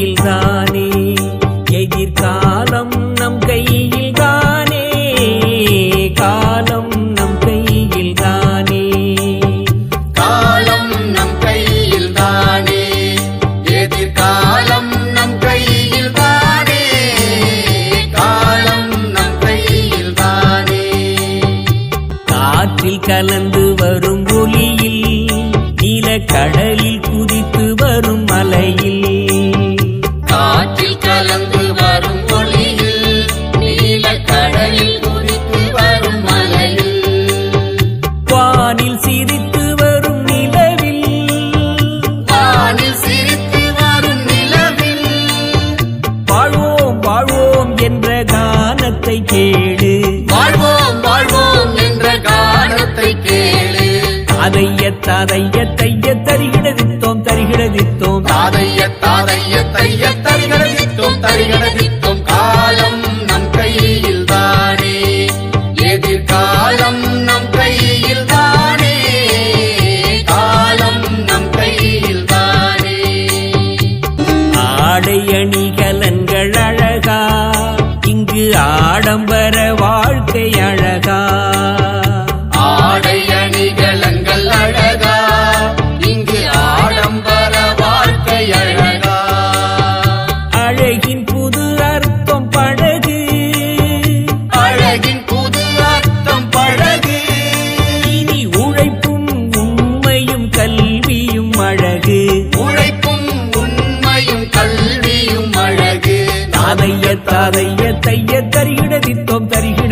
கையில் தானே எதிர்காலம் நம் கையில் தானே காலம் நம் கையில் தானே. காலம் நம் கையில் தானே எதிர்காலம் நம் கையில் தானே காலம் கலந்து வரும் ஒளியில் நில கடலில் குதித்து வரும் மலையில் தாதைய தாதைய தைய தருகிடதித்தோம் தருகிடதித்தோம் தாதைய தாதைய தைய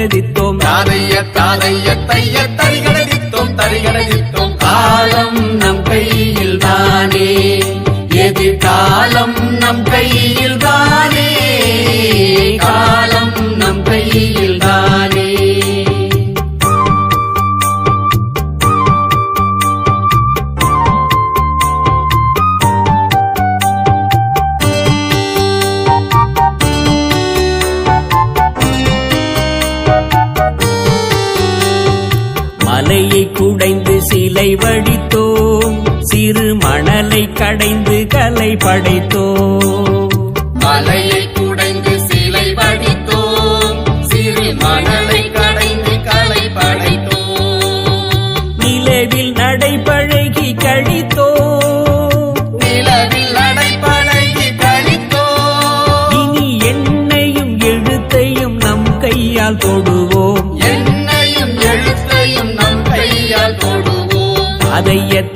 எழுதித்தோம் தாதைய தாதைய தைய தைய வில்லை வடித்தோம் சிறு மணலை கடைந்து கலை படைத்தோம்.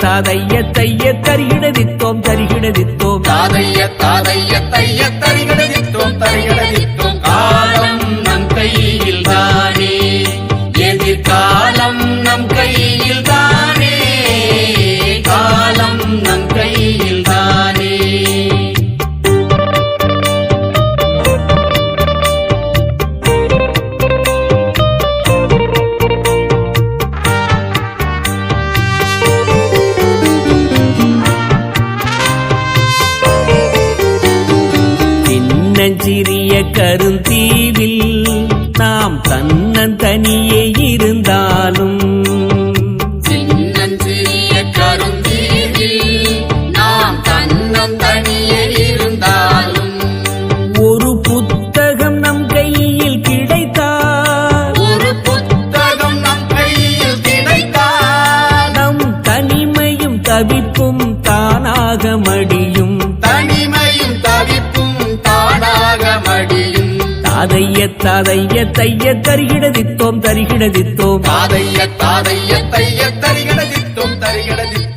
தாதைய தைய தருகிடதித்தோம் தருகிடதித்தோம் தாதைய தாதைய தைய சிறிய கருந்தீவில் நாம் தன்னன் தனியே இருந்தாலும். ஒரு புத்தகம் நம் கையில் கிடைத்தால். ஒரு தவிப்பும் தானாக மடியும். தாதைய தாதைய தைய தருகிடதித்தோம் தருகிடதித்தோம். தாதைய தாதைய தைய தருகிடதித்தோம் தருகிடதித்தோம்.